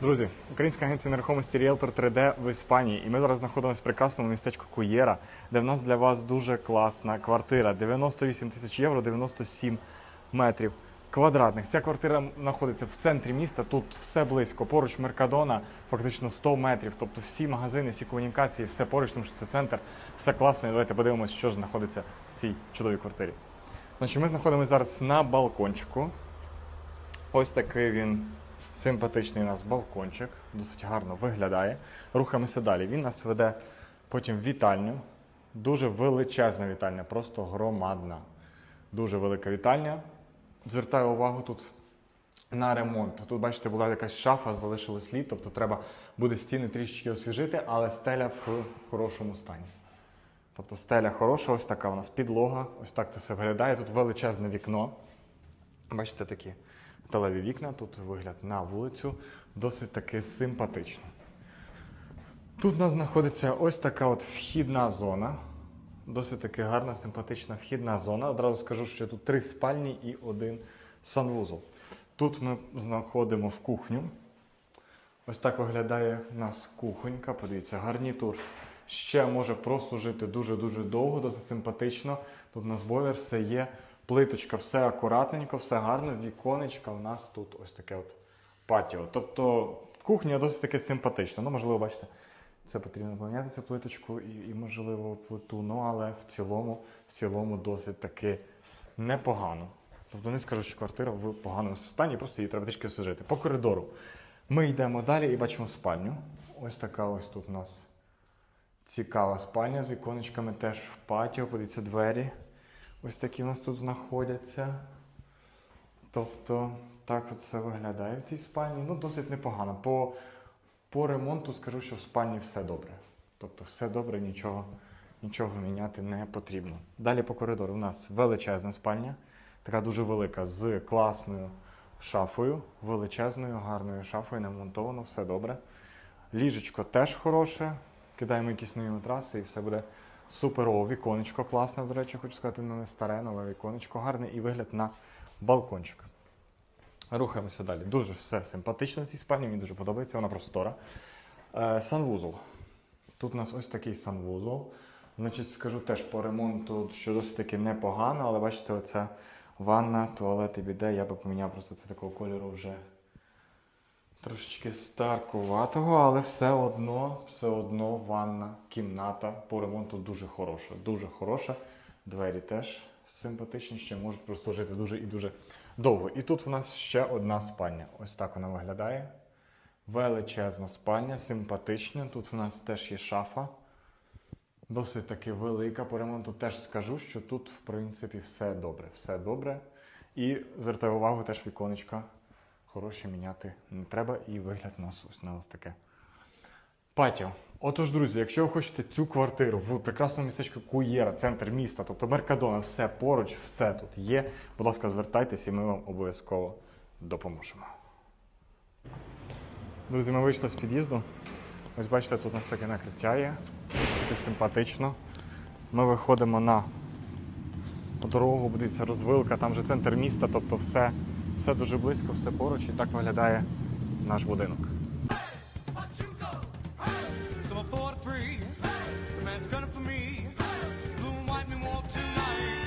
Друзі, українська агенція нерухомості Realtor 3D в Іспанії. І ми зараз знаходимося в прекрасному містечку Куєра, де в нас для вас дуже класна квартира. 98 тисяч євро, 97 метрів квадратних. Ця квартира знаходиться в центрі міста. Тут все близько. Поруч Меркадона, фактично 100 метрів. Тобто всі магазини, всі комунікації, все поруч, тому що це центр, все класно. І давайте подивимося, що ж знаходиться в цій чудовій квартирі. Значить, ми знаходимося зараз на балкончику. Ось такий він симпатичний у нас балкончик, досить гарно виглядає. Рухаємося далі. Він нас веде потім в вітальню. Дуже величезна вітальня, просто громадна. Дуже велика вітальня. Звертаю увагу тут на ремонт. Тут, бачите, була якась шафа, залишилось лід, тобто треба буде стіни трішечки освіжити, але стеля в хорошому стані. Тобто стеля хороша, ось така у нас підлога, ось так це все виглядає. Тут величезне вікно. Бачите, такі металеві вікна, тут вигляд на вулицю, досить таки симпатично. Тут у нас знаходиться ось така от вхідна зона. Досить таки гарна, симпатична вхідна зона. Одразу скажу, що тут три спальні і один санвузол. Тут ми знаходимо в кухню. Ось так виглядає у нас кухонька. Подивіться, гарнітур ще може прослужити дуже-дуже довго, досить симпатично. Тут у нас бойлер, все є. Плиточка, все акуратненько, все гарно. Віконечка у нас тут ось таке от патіо. Тобто кухня досить таки симпатична. Ну, можливо, бачите, це потрібно поміняти цю плиточку і, і можливо, плиту. Ну, але в цілому, в цілому досить таки непогано. Тобто не скажу, що квартира в поганому стані, просто її треба трішки освіжити. По коридору ми йдемо далі і бачимо спальню. Ось така ось тут у нас цікава спальня з віконечками теж в патіо. Подивіться двері. Ось такі у нас тут знаходяться. Тобто, так от це виглядає в цій спальні. Ну, досить непогано. По, по ремонту скажу, що в спальні все добре. Тобто, все добре, нічого, нічого міняти не потрібно. Далі по коридору у нас величезна спальня, така дуже велика, з класною шафою, величезною, гарною шафою, намонтовано, все добре. Ліжечко теж хороше. Кидаємо якісь нові матраси і все буде суперово. Віконечко класне, до речі, хочу сказати, ну, не старе, нове віконечко гарне і вигляд на балкончик. Рухаємося далі. Дуже все симпатично в цій спальні, мені дуже подобається, вона простора. Е, санвузол. Тут у нас ось такий санвузол. Значить, скажу теж по ремонту, що досить таки непогано, але бачите, оця ванна, туалет і біде, я би поміняв просто це такого кольору вже трошечки старкуватого, але все одно, все одно ванна, кімната по ремонту дуже хороша. Дуже хороша. Двері теж симпатичні, ще можуть прослужити дуже і дуже довго. І тут в нас ще одна спальня. Ось так вона виглядає. Величезна спальня, симпатична. Тут в нас теж є шафа. Досить таки велика по ремонту. Теж скажу, що тут, в принципі, все добре. Все добре. І звертаю увагу, теж віконечка хороші міняти не треба. І вигляд у нас ось на ось таке. Патіо. Отож, друзі, якщо ви хочете цю квартиру в прекрасному містечку Куєра, центр міста, тобто Меркадона, все поруч, все тут є. Будь ласка, звертайтеся і ми вам обов'язково допоможемо. Друзі, ми вийшли з під'їзду. Ось бачите, тут у нас таке накриття є. Таке симпатично. Ми виходимо на дорогу, подивіться, розвилка, там же центр міста, тобто все, все дуже близько, все поруч і так виглядає наш будинок. Hey!